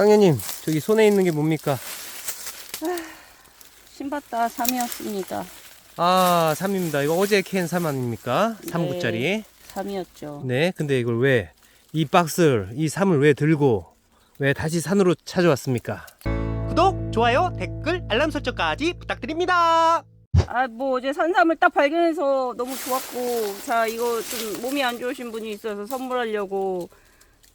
강녀님, 저기 손에 있는 게 뭡니까? 신봤다 3이었습니다. 아, 3입니다. 이거 어제 캔 3 아닙니까? 3구짜리. 3이었죠. 네, 근데 이걸 왜, 이 박스를, 이 3을 왜 들고, 왜 다시 산으로 찾아왔습니까? 구독, 좋아요, 댓글, 알람 설정까지 부탁드립니다. 아, 뭐 어제 산삼을 딱 발견해서 너무 좋았고, 자, 이거 좀 몸이 안 좋으신 분이 있어서 선물하려고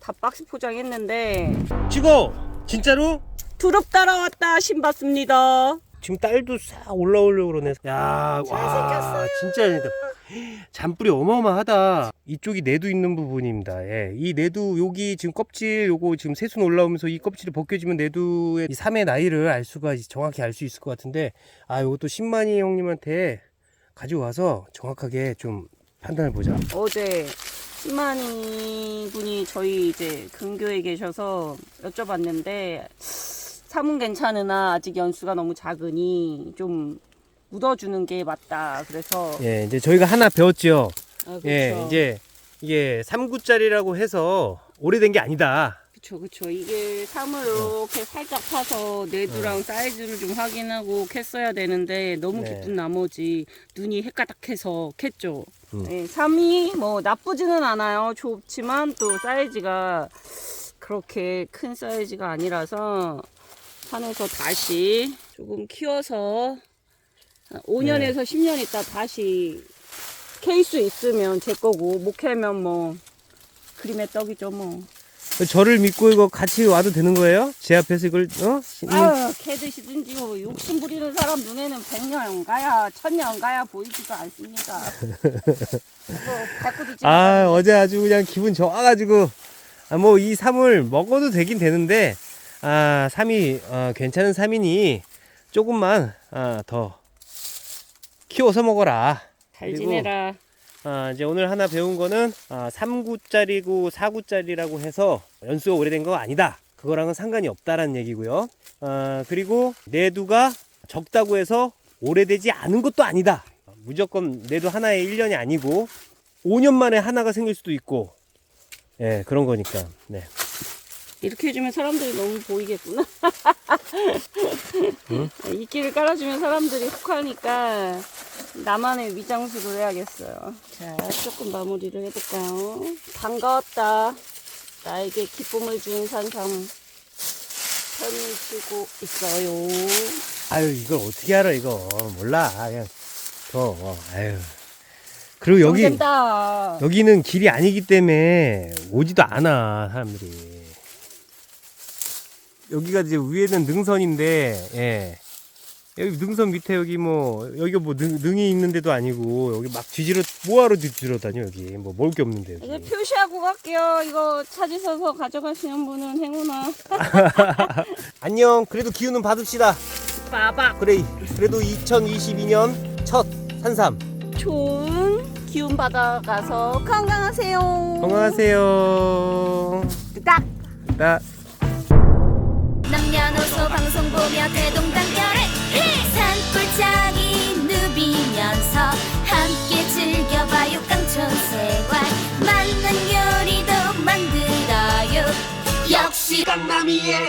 다 박스 포장했는데, 지고! 진짜로? 두릅 따라왔다 신봤습니다. 지금 딸도 싹 올라오려고 그러네. 야, 와, 진짜. 잔뿌리 어마어마하다. 이쪽이 내두 있는 부분입니다. 예. 이 내두 여기 지금 껍질 요거 지금 새순 올라오면서 이 껍질이 벗겨지면 내두의 이 삼의 나이를 알 수가 정확히 알 수 있을 것 같은데 아 요것도 신만이 형님한테 가지고 와서 정확하게 좀 판단을 보자. 어제 신만이 분이 저희 이제 근교에 계셔서 여쭤봤는데, 삼은 괜찮으나 아직 연수가 너무 작으니 좀 묻어주는 게 맞다. 그래서 예, 이제 저희가 하나 배웠죠. 아, 그렇죠. 예, 이제 이게 3구짜리라고 해서 오래된 게 아니다. 그쵸 그쵸. 이게 삼을 이렇게 살짝 파서 내두랑 사이즈를 좀 확인하고 캤어야 되는데 너무 네. 기쁜 나머지 눈이 헷가닥해서 캤죠. 음. 네, 삼이 뭐 나쁘지는 않아요. 좋지만 또 사이즈가 그렇게 큰 사이즈가 아니라서 산에서 다시 조금 키워서 5년에서 10년 있다 다시 캘수 있으면 제 거고 못 캐면 뭐 그림의 떡이죠 뭐 저를 믿고 이거 같이 와도 되는 거예요? 제 앞에서 이걸 어? 아유, 캐드시든지 뭐 욕심 부리는 사람 눈에는 백년 가야 천년 가야 보이지도 않습니다. 아 어제 아주 그냥 기분 좋아가지고 아, 뭐 이 삼을 먹어도 되긴 되는데 아 삼이 어, 괜찮은 삼이니 조금만 아, 더 키워서 먹어라. 잘 그리고- 지내라. 아, 이제 오늘 하나 배운 거는 아, 3구짜리고 4구짜리라고 해서 연수가 오래된 거 아니다. 그거랑은 상관이 없다라는 얘기고요. 아, 그리고 내두가 적다고 해서 오래되지 않은 것도 아니다. 무조건 내두 하나에 1년이 아니고 5년 만에 하나가 생길 수도 있고 예, 그런 거니까. 네. 이렇게 해주면 사람들이 너무 보이겠구나. 이끼를 깔아주면 사람들이 혹하니까 나만의 위장수를 해야겠어요. 자, 조금 마무리를 해볼까요? 반가웠다. 나에게 기쁨을 준 산삼 편히치고 있어요. 아유, 이걸 어떻게 알아 이거. 몰라. 그냥 저 아유. 그리고 여기. 여기는 길이 아니기 때문에 오지도 않아 사람들이 여기가 이제 위에는 능선인데 예 여기 능선 밑에 여기 뭐 여기가 뭐 능, 능이 있는 데도 아니고 여기 막 뒤지러 뭐하러 뒤지러 다녀 여기 뭐 먹을 게 없는데 이제 여기 표시하고 갈게요. 이거 찾으셔서 가져가시는 분은 행운아. 안녕 그래도 기운은 받읍시다 빠박. 그래 그래도 2022년 첫 산삼 좋은 기운 받아가서 건강하세요. 건강하세요 딱. 나 남녀노소 방송 보며 대동단결에 산골짜기 누비면서 함께 즐겨봐요 깡촌생활. 맛난 요리도 만들어요. 역시 강남이의